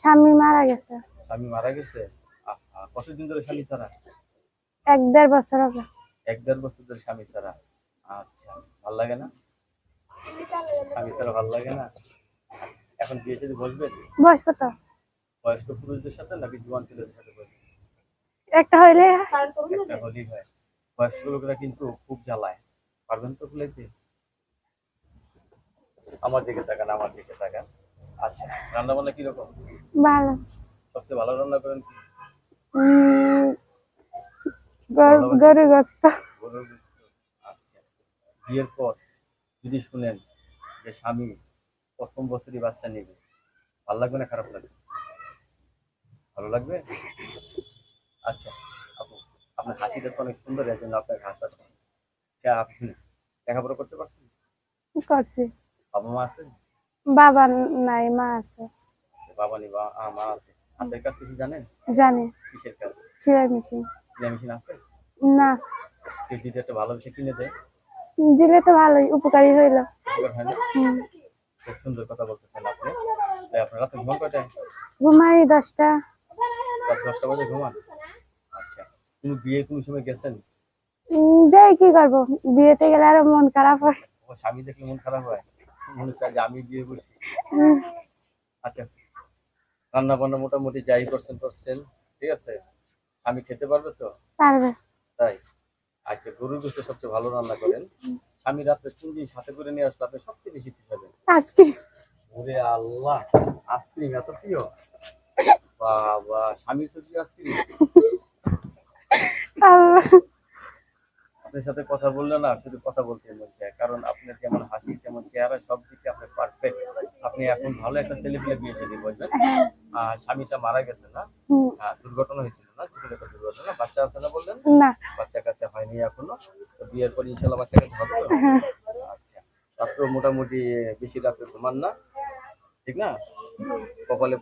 স্বামী মারা গেছে। স্বামী মারা গেছে? কতদিন ধরে স্বামী ছাড়া? এক দেড় বছর হবে। এক দেড় বছর ধরে স্বামী ছাড়া? আচ্ছা ভালো লাগে না? স্বামী ছাড়া ভালো লাগে না? এখন বিয়ে সাথে বসবেন বয়স কত বয়স্ক পুরুষদের সাথে নাকি জোয়ান ছেলেদের সাথে বসবেন একটা হইলে একটা হলেই হয়। বয়স্ক লোকেরা কিন্তু খুব জ্বালায়। পারবেন তো খুলাইতে? আমার দিকে তাকান আমার দিকে তাকান। আচ্ছা রান্না বান্না কীরকম? ভালো। সবচেয়ে ভালো রান্না করেন কি? গরু- গরু গোস্ত। গরুর গোস্ত। আচ্ছা। বিয়ের পর যদি শুনেন যে স্বামী প্রথম বছরই বাচ্চা নেবে ভালো লাগবে না খারাপ লাগবে? ভালো লাগবে? আচ্ছা আপু আপনার হাসিটা তো অনেক সুন্দর এর জন্য আপনাকে হাসাচ্ছি। আচ্ছা আপনি লেখাপড়া করতে পারছেন? করছি। বাবা মা আছে বাবা নাই মা আছে। আচ্ছা, বাবা নেই মা আছে। হাতের কাজ কিছু জানেন? জানি। কিসের কাজ? সেলাই মেশিন। সেলাই মেশিন আছে? না। কেউ একটা ভালো বিষয় কিনে দেয়? দিলে তো ভালোই উপকারী হইল। উপকার খুব সুন্দর কথা বলতেছেন আপনি। তাই আপনার রাতে ঘুমান কয়টায়? ঘুমাই দশটা। রাত দশটা বাজে ঘুমান? আচ্ছা তুমি বিয়ে কোনো সময় গেছেন? যাই কি করব? বিয়েতে গেলে আরও মন খারাপ হয়। স্বামী দেখলে মন খারাপ হয়? মনে যে আমি বিয়ে করছি। আচ্ছা রান্না বান্না মোটামুটি যাই করছেন করছেন ঠিক আছে? স্বামী খেতে পারবে তো? পারবে। তাই? আচ্ছা গরুর গোস্ত সবচেয়ে ভালো রান্না করেন। স্বামী রাত্রে তিন জিনিস হাতে করে নিয়ে আসলে আপনি সবচেয়ে বেশি হবেন আজকে ওরে আল্লাহ আইসক্রিম এত প্রিয়? বাবা স্বামীর সাথে আইসক্রিম? আপনার সাথে কথা বললে না শুধু কথা বলতে মন চায় কারণ আপনার যেমন চেহারা সব দিকে আপনি পারফেক্ট আপনি এখন ভালো একটা ছেলে পেলে বিয়ে সাথে বসবেন আর স্বামীটা মারা গেছে না হ্যাঁ, দুর্ঘটনা হয়েছিল না ছোটখাটো দুর্ঘটনা। বাচ্চা আছে না বললেন? না। বাচ্চা কাচ্চা হয়নি এখনও। তো বিয়ের পর ইনশাল্লাহ বাচ্চা কাচ্চা হবে তো? আচ্ছা। রাত্রে মোটামুটি বেশি রাত্রে ঘুমান না ঠিক না? কপালে